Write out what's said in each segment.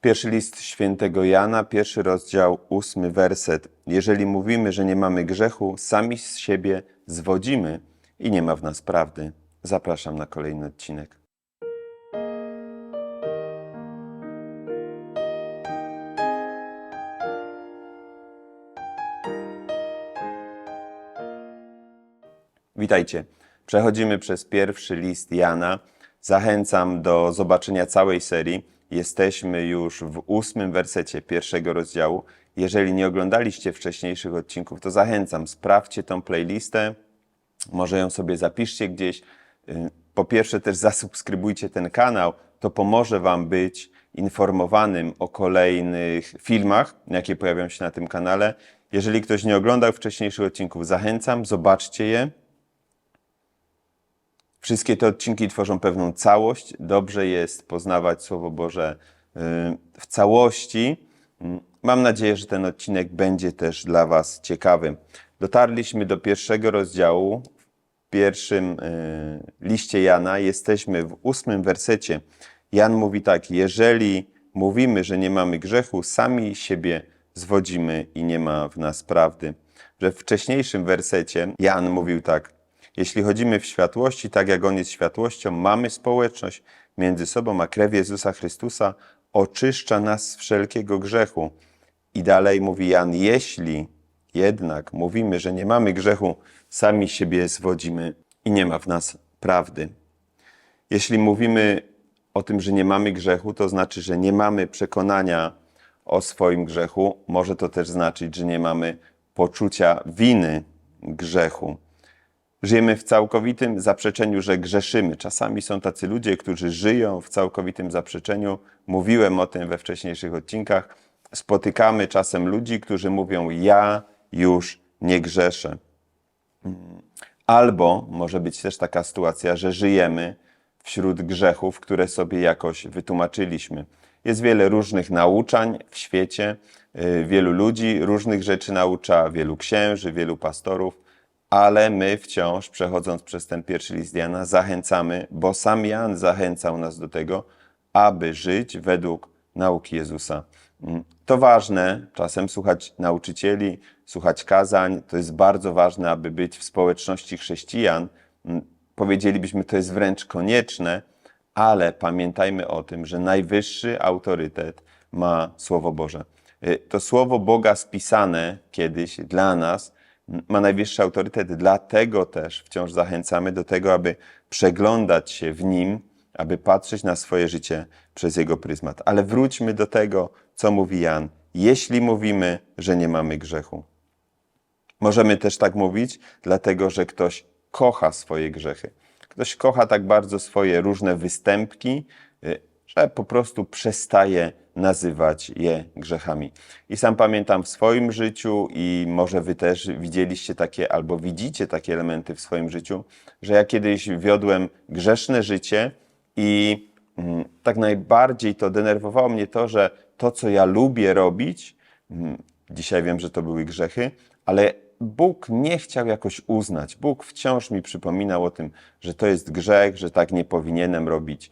Pierwszy list świętego Jana, pierwszy rozdział, ósmy werset. Jeżeli mówimy, że nie mamy grzechu, sami z siebie zwodzimy i nie ma w nas prawdy. Zapraszam na kolejny odcinek. Witajcie. Przechodzimy przez pierwszy list Jana. Zachęcam do zobaczenia całej serii. Jesteśmy już w ósmym wersecie pierwszego rozdziału. Jeżeli nie oglądaliście wcześniejszych odcinków, to zachęcam, sprawdźcie tą playlistę. Może ją sobie zapiszcie gdzieś. Y, Po pierwsze, też zasubskrybujcie ten kanał. To pomoże Wam być informowanym o kolejnych filmach, jakie pojawią się na tym kanale. Jeżeli ktoś nie oglądał wcześniejszych odcinków, zachęcam, zobaczcie je. Wszystkie te odcinki tworzą pewną całość. Dobrze jest poznawać Słowo Boże y, w całości. Mm, Mam nadzieję, że ten odcinek będzie też dla Was ciekawy. Dotarliśmy do pierwszego rozdziału w pierwszym y, liście Jana. Jesteśmy w ósmym wersecie. Jan mówi tak: Jeżeli mówimy, że nie mamy grzechu, sami siebie zwodzimy i nie ma w nas prawdy. Że w wcześniejszym wersecie Jan mówił tak: jeśli chodzimy w światłości, tak jak On jest światłością, mamy społeczność między sobą, a krew Jezusa Chrystusa oczyszcza nas z wszelkiego grzechu. I dalej mówi Jan, jeśli jednak mówimy, że nie mamy grzechu, sami siebie zwodzimy i nie ma w nas prawdy. Jeśli mówimy o tym, że nie mamy grzechu, to znaczy, że nie mamy przekonania o swoim grzechu. Może to też znaczyć, że nie mamy poczucia winy grzechu. Żyjemy w całkowitym zaprzeczeniu, że grzeszymy. Czasami są tacy ludzie, którzy żyją w całkowitym zaprzeczeniu. Mówiłem o tym we wcześniejszych odcinkach. Spotykamy czasem ludzi, którzy mówią: Ja już nie grzeszę. Albo może być też taka sytuacja, że żyjemy wśród grzechów, które sobie jakoś wytłumaczyliśmy. Jest wiele różnych nauczań w świecie, y, wielu ludzi różnych rzeczy naucza, wielu księży, wielu pastorów, ale my wciąż, przechodząc przez ten pierwszy list Jana, zachęcamy, bo sam Jan zachęcał nas do tego, aby żyć według nauki Jezusa. Mm, To ważne, czasem słuchać nauczycieli, słuchać kazań, to jest bardzo ważne, aby być w społeczności chrześcijan. Mm, Powiedzielibyśmy, to jest wręcz konieczne, ale pamiętajmy o tym, że najwyższy autorytet ma Słowo Boże. Y, To Słowo Boga spisane kiedyś dla nas ma najwyższy autorytet, dlatego też wciąż zachęcamy do tego, aby przeglądać się w nim, aby patrzeć na swoje życie przez jego pryzmat. Ale wróćmy do tego, co mówi Jan. Jeśli mówimy, że nie mamy grzechu, Możemy też tak mówić, dlatego że ktoś kocha swoje grzechy. Ktoś kocha tak bardzo swoje różne występki, y, że po prostu przestaje nazywać je grzechami. I sam pamiętam w swoim życiu, i może wy też widzieliście takie albo widzicie takie elementy w swoim życiu, że ja kiedyś wiodłem grzeszne życie i mm, tak najbardziej to denerwowało mnie to, że to, co ja lubię robić, mm, dzisiaj wiem, że to były grzechy, ale Bóg nie chciał jakoś uznać. Bóg wciąż mi przypominał o tym, że to jest grzech, że tak nie powinienem robić.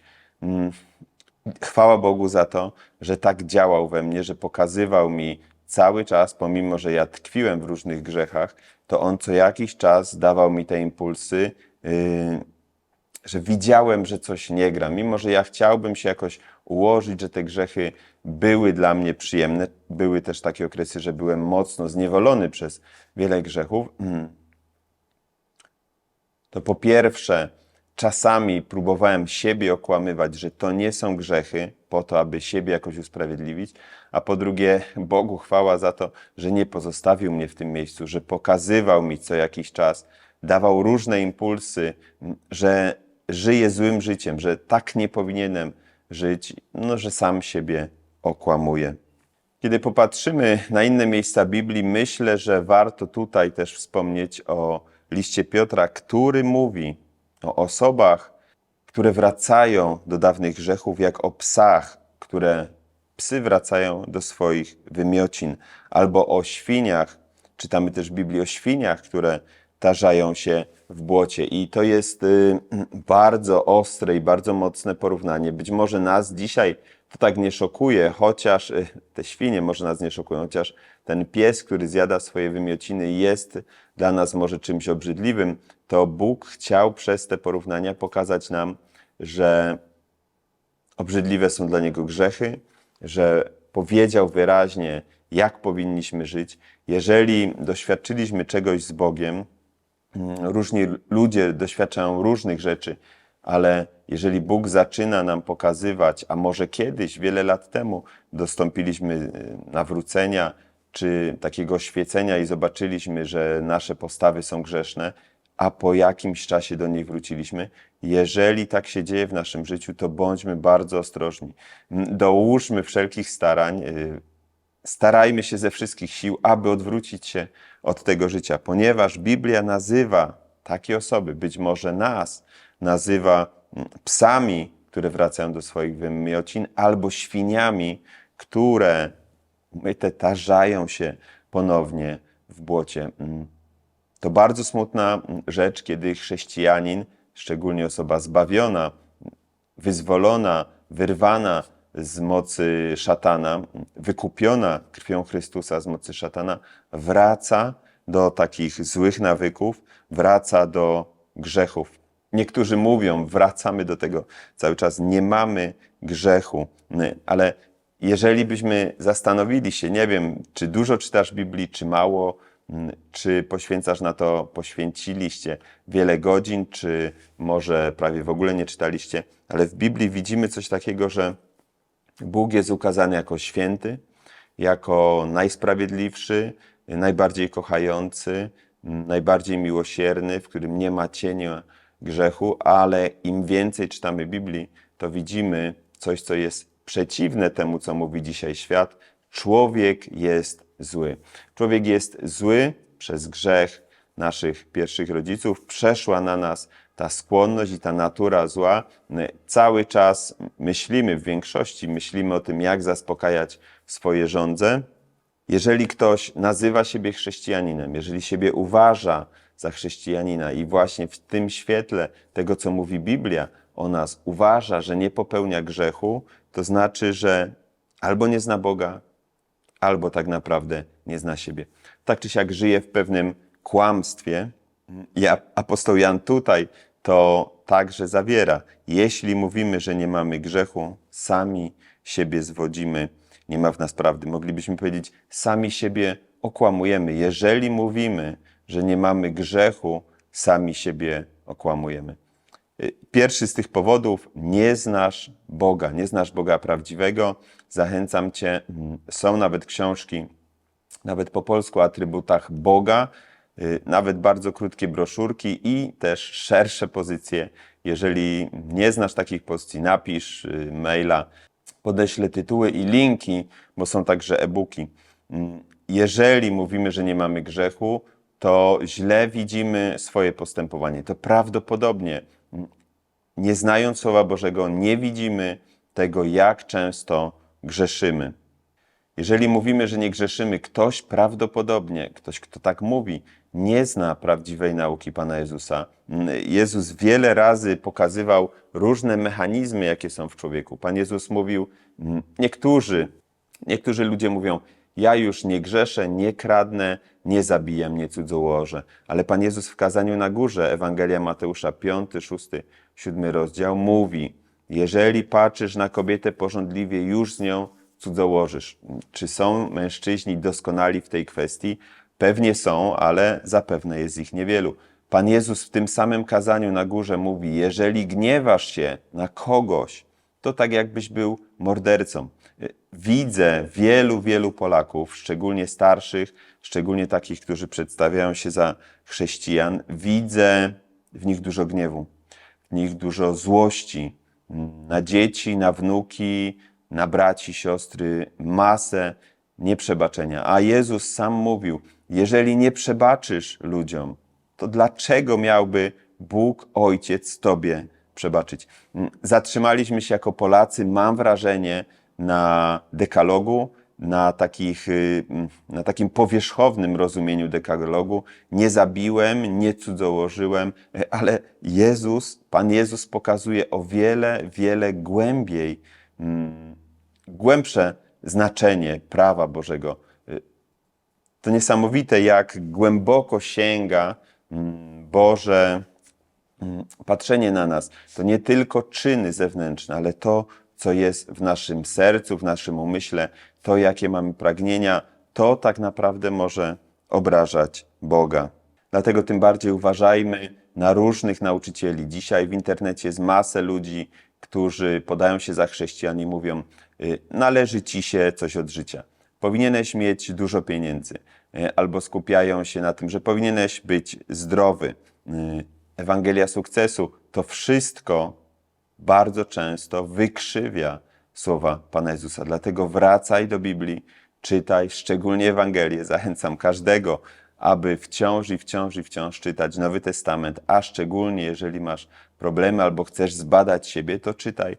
Chwała Bogu za to, że tak działał we mnie, że pokazywał mi cały czas, pomimo że ja tkwiłem w różnych grzechach, to On co jakiś czas dawał mi te impulsy, yy, że widziałem, że coś nie gra. Mimo, że ja chciałbym się jakoś ułożyć, że te grzechy były dla mnie przyjemne, były też takie okresy, że byłem mocno zniewolony przez wiele grzechów, mm, to po pierwsze, czasami próbowałem siebie okłamywać, że to nie są grzechy, po to, aby siebie jakoś usprawiedliwić, a po drugie, Bogu chwała za to, że nie pozostawił mnie w tym miejscu, że pokazywał mi co jakiś czas, dawał różne impulsy, że żyję złym życiem, że tak nie powinienem żyć, no, że sam siebie okłamuję. Kiedy popatrzymy na inne miejsca Biblii, myślę, że warto tutaj też wspomnieć o liście Piotra, który mówi o osobach, które wracają do dawnych grzechów, jak o psach, które psy wracają do swoich wymiocin, albo o świniach. Czytamy też w Biblii o świniach, które tarzają się w błocie. I to jest y, bardzo ostre i bardzo mocne porównanie. Być może nas dzisiaj to tak nie szokuje, chociaż y, te świnie może nas nie szokują, chociaż ten pies, który zjada swoje wymiociny jest dla nas może czymś obrzydliwym, to Bóg chciał przez te porównania pokazać nam, że obrzydliwe są dla Niego grzechy, że powiedział wyraźnie, jak powinniśmy żyć. Jeżeli doświadczyliśmy czegoś z Bogiem, mm, różni ludzie doświadczają różnych rzeczy, ale jeżeli Bóg zaczyna nam pokazywać, a może kiedyś, wiele lat temu, dostąpiliśmy y, nawrócenia czy takiego oświecenia i zobaczyliśmy, że nasze postawy są grzeszne, a po jakimś czasie do nich wróciliśmy. Jeżeli tak się dzieje w naszym życiu, to bądźmy bardzo ostrożni. Dołóżmy wszelkich starań, y, starajmy się ze wszystkich sił, aby odwrócić się od tego życia, ponieważ Biblia nazywa takie osoby, być może nas, nazywa mm, psami, które wracają do swoich wymiocin, albo świniami, które myte tarzają się ponownie w błocie. Mm. To bardzo smutna mm, rzecz, kiedy chrześcijanin, szczególnie osoba zbawiona, wyzwolona, wyrwana z mocy szatana, wykupiona krwią Chrystusa z mocy szatana, wraca do takich złych nawyków, wraca do grzechów. Niektórzy mówią, wracamy do tego cały czas, nie mamy grzechu, ale jeżeli byśmy zastanowili się, nie wiem, czy dużo czytasz Biblii, czy mało, mm, czy poświęcasz na to, poświęciliście wiele godzin, czy może prawie w ogóle nie czytaliście, ale w Biblii widzimy coś takiego, że Bóg jest ukazany jako święty, jako najsprawiedliwszy, najbardziej kochający, najbardziej miłosierny, w którym nie ma cienia grzechu, ale im więcej czytamy Biblii, to widzimy coś, co jest przeciwne temu, co mówi dzisiaj świat. Człowiek jest zły. Człowiek jest zły przez grzech naszych pierwszych rodziców. Przeszła na nas ta skłonność i ta natura zła. My Cały czas myślimy, w większości myślimy o tym, jak zaspokajać swoje żądze. Jeżeli ktoś nazywa siebie chrześcijaninem, jeżeli siebie uważa za chrześcijanina i właśnie w tym świetle tego, co mówi Biblia o nas, uważa, że nie popełnia grzechu, to znaczy, że albo nie zna Boga, albo tak naprawdę nie zna siebie. Tak czy siak żyje w pewnym kłamstwie. I apostoł Jan tutaj to także zawiera. Jeśli mówimy, że nie mamy grzechu, sami siebie zwodzimy, nie ma w nas prawdy. Moglibyśmy powiedzieć, sami siebie okłamujemy. Jeżeli mówimy, że nie mamy grzechu, sami siebie okłamujemy. Pierwszy z tych powodów, nie znasz Boga, nie znasz Boga prawdziwego. Zachęcam Cię, mm, są nawet książki, nawet po polsku o atrybutach Boga, y, nawet bardzo krótkie broszurki i też szersze pozycje. Jeżeli nie znasz takich pozycji, napisz y, maila, podeślę tytuły i linki, bo są także e-booki. Mm, Jeżeli mówimy, że nie mamy grzechu, to źle widzimy swoje postępowanie. To prawdopodobnie, nie znając Słowa Bożego, nie widzimy tego, jak często grzeszymy. Jeżeli mówimy, że nie grzeszymy, ktoś prawdopodobnie, ktoś, kto tak mówi, nie zna prawdziwej nauki Pana Jezusa. Mm, Jezus wiele razy pokazywał różne mechanizmy, jakie są w człowieku. Pan Jezus mówił, mm, niektórzy, niektórzy ludzie mówią, ja już nie grzeszę, nie kradnę, nie zabijam, nie cudzołożę. Ale Pan Jezus w kazaniu na górze, Ewangelia Mateusza 5, 6, 7 rozdział, mówi, jeżeli patrzysz na kobietę porządliwie, już z nią cudzołożysz. Czy są mężczyźni doskonali w tej kwestii? Pewnie są, ale zapewne jest ich niewielu. Pan Jezus w tym samym kazaniu na górze mówi: Jeżeli gniewasz się na kogoś, to tak jakbyś był mordercą. Widzę wielu, wielu Polaków, szczególnie starszych, szczególnie takich, którzy przedstawiają się za chrześcijan, widzę w nich dużo gniewu, w nich dużo złości na dzieci, na wnuki, na braci, siostry, masę nieprzebaczenia. A Jezus sam mówił: Jeżeli nie przebaczysz ludziom, to dlaczego miałby Bóg Ojciec Tobie przebaczyć? Zatrzymaliśmy się jako Polacy, mam wrażenie, na dekalogu, na, takich, y, na takim powierzchownym rozumieniu dekalogu. Nie zabiłem, nie cudzołożyłem, y, ale Jezus, Pan Jezus pokazuje o wiele, wiele głębiej głębsze znaczenie prawa Bożego. Y, To niesamowite, jak głęboko sięga Boże patrzenie na nas. To nie tylko czyny zewnętrzne, ale to, co jest w naszym sercu, w naszym umyśle, to, jakie mamy pragnienia, to tak naprawdę może obrażać Boga. Dlatego tym bardziej uważajmy na różnych nauczycieli. Dzisiaj w internecie jest masę ludzi, którzy podają się za chrześcijan i mówią: y, Należy ci się coś od życia. Powinieneś mieć dużo pieniędzy. Y, Albo skupiają się na tym, że powinieneś być zdrowy. Y, Ewangelia sukcesu to wszystko bardzo często wykrzywia słowa Pana Jezusa. Dlatego wracaj do Biblii, czytaj szczególnie Ewangelię. Zachęcam każdego, aby wciąż i wciąż i wciąż czytać Nowy Testament, a szczególnie jeżeli masz problemy albo chcesz zbadać siebie, to czytaj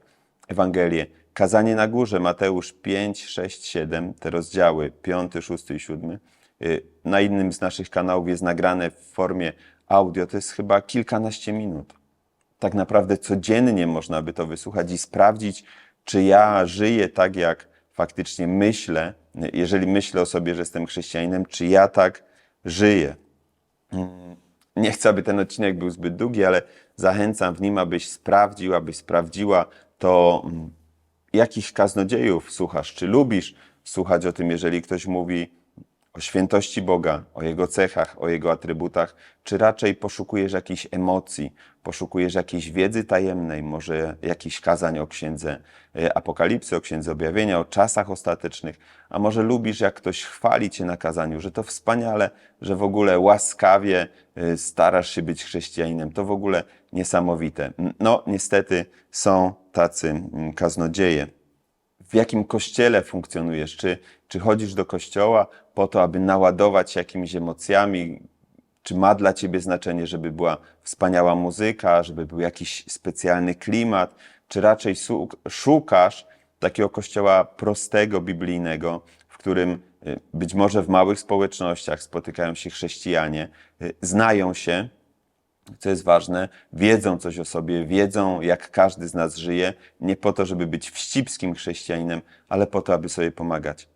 Ewangelię. Kazanie na górze, Mateusz 5, 6, 7, te rozdziały 5, 6 i 7. Y, Na innym z naszych kanałów jest nagrane w formie audio, to jest chyba kilkanaście minut tak naprawdę codziennie można by to wysłuchać i sprawdzić, czy ja żyję tak, jak faktycznie myślę, jeżeli myślę o sobie, że jestem chrześcijaninem, czy ja tak żyję. Mm, Nie chcę, aby ten odcinek był zbyt długi, ale zachęcam w nim, abyś sprawdził, abyś sprawdziła to, mm, jakich kaznodziejów słuchasz, czy lubisz słuchać o tym, jeżeli ktoś mówi o świętości Boga, o Jego cechach, o Jego atrybutach, czy raczej poszukujesz jakichś emocji, poszukujesz jakiejś wiedzy tajemnej, może jakichś kazań o księdze e, Apokalipsy, o księdze objawienia, o czasach ostatecznych, a może lubisz, jak ktoś chwali Cię na kazaniu, że to wspaniale, że w ogóle łaskawie e, starasz się być chrześcijaninem, to w ogóle niesamowite. No, niestety są tacy mm, kaznodzieje w jakim kościele funkcjonujesz, czy, czy chodzisz do kościoła po to, aby naładować jakimiś emocjami, czy ma dla ciebie znaczenie, żeby była wspaniała muzyka, żeby był jakiś specjalny klimat, czy raczej szukasz takiego kościoła prostego, biblijnego, w którym y, być może w małych społecznościach spotykają się chrześcijanie, y, znają się, co jest ważne, wiedzą coś o sobie, wiedzą, jak każdy z nas żyje, nie po to, żeby być wścibskim chrześcijaninem, ale po to, aby sobie pomagać.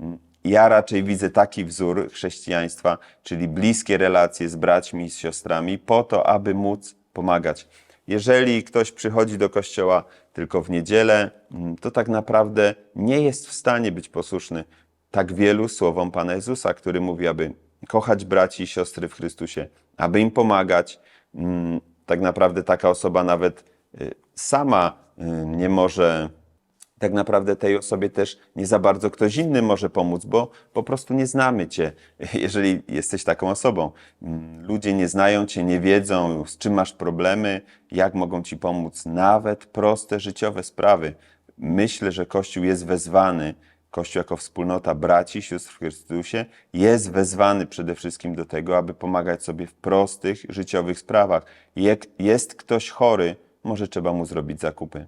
Mm. Ja raczej widzę taki wzór chrześcijaństwa, czyli bliskie relacje z braćmi i z siostrami, po to, aby móc pomagać. Jeżeli ktoś przychodzi do kościoła tylko w niedzielę, mm, to tak naprawdę nie jest w stanie być posłuszny tak wielu słowom Pana Jezusa, który mówi, aby kochać braci i siostry w Chrystusie, aby im pomagać. Mm, Tak naprawdę taka osoba nawet y, sama y, nie może, tak naprawdę tej osobie też nie za bardzo ktoś inny może pomóc, bo po prostu nie znamy Cię, jeżeli jesteś taką osobą. Mm, Ludzie nie znają Cię, nie wiedzą, z czym masz problemy, jak mogą Ci pomóc, nawet proste życiowe sprawy. Myślę, że Kościół jest wezwany, Kościół jako wspólnota braci sióstr w Chrystusie jest wezwany przede wszystkim do tego, aby pomagać sobie w prostych, życiowych sprawach. Jak jest ktoś chory, może trzeba mu zrobić zakupy.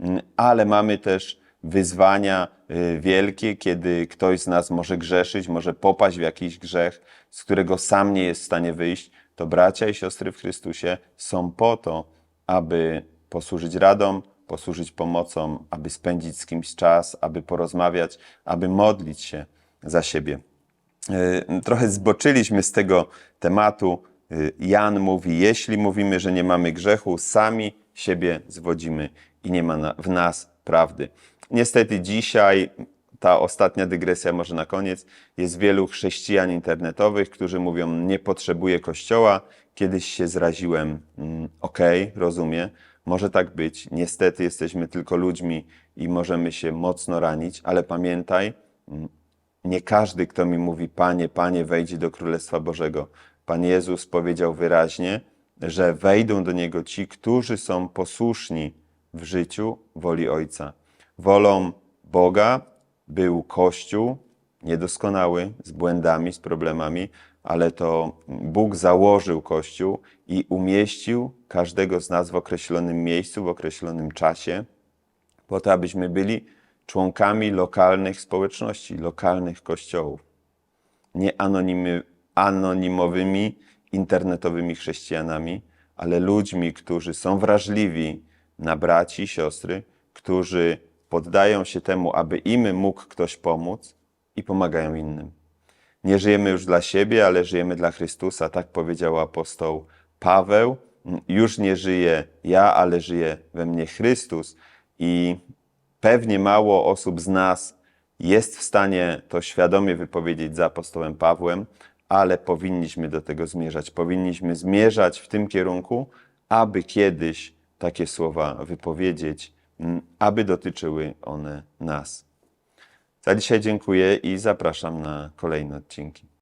Mm, Ale mamy też wyzwania y, wielkie, kiedy ktoś z nas może grzeszyć, może popaść w jakiś grzech, z którego sam nie jest w stanie wyjść. To bracia i siostry w Chrystusie są po to, aby posłużyć radą, posłużyć pomocą, aby spędzić z kimś czas, aby porozmawiać, aby modlić się za siebie. Y, Trochę zboczyliśmy z tego tematu. Y, Jan mówi: Jeśli mówimy, że nie mamy grzechu, sami siebie zwodzimy i nie ma w nas prawdy. Niestety dzisiaj, ta ostatnia dygresja, może na koniec, jest wielu chrześcijan internetowych, którzy mówią: Nie potrzebuję kościoła. Kiedyś się zraziłem. Mm, Okej, rozumiem. Może tak być. Niestety jesteśmy tylko ludźmi i możemy się mocno ranić, ale pamiętaj, mm, nie każdy, kto mi mówi, Panie, Panie, wejdzie do Królestwa Bożego. Pan Jezus powiedział wyraźnie, że wejdą do Niego ci, którzy są posłuszni w życiu woli Ojca. Wolą Boga był Kościół, niedoskonały, z błędami, z problemami, ale to Bóg założył Kościół i umieścił każdego z nas w określonym miejscu, w określonym czasie, po to, abyśmy byli członkami lokalnych społeczności, lokalnych kościołów. Nie anonimy, anonimowymi, internetowymi chrześcijanami, ale ludźmi, którzy są wrażliwi na braci siostry, którzy poddają się temu, aby im mógł ktoś pomóc i pomagają innym. Nie żyjemy już dla siebie, ale żyjemy dla Chrystusa, tak powiedział apostoł Paweł. Już nie żyję ja, ale żyje we mnie Chrystus i pewnie mało osób z nas jest w stanie to świadomie wypowiedzieć za apostołem Pawłem, ale powinniśmy do tego zmierzać. Powinniśmy zmierzać w tym kierunku, aby kiedyś takie słowa wypowiedzieć, aby dotyczyły one nas. Za dzisiaj dziękuję i zapraszam na kolejne odcinki.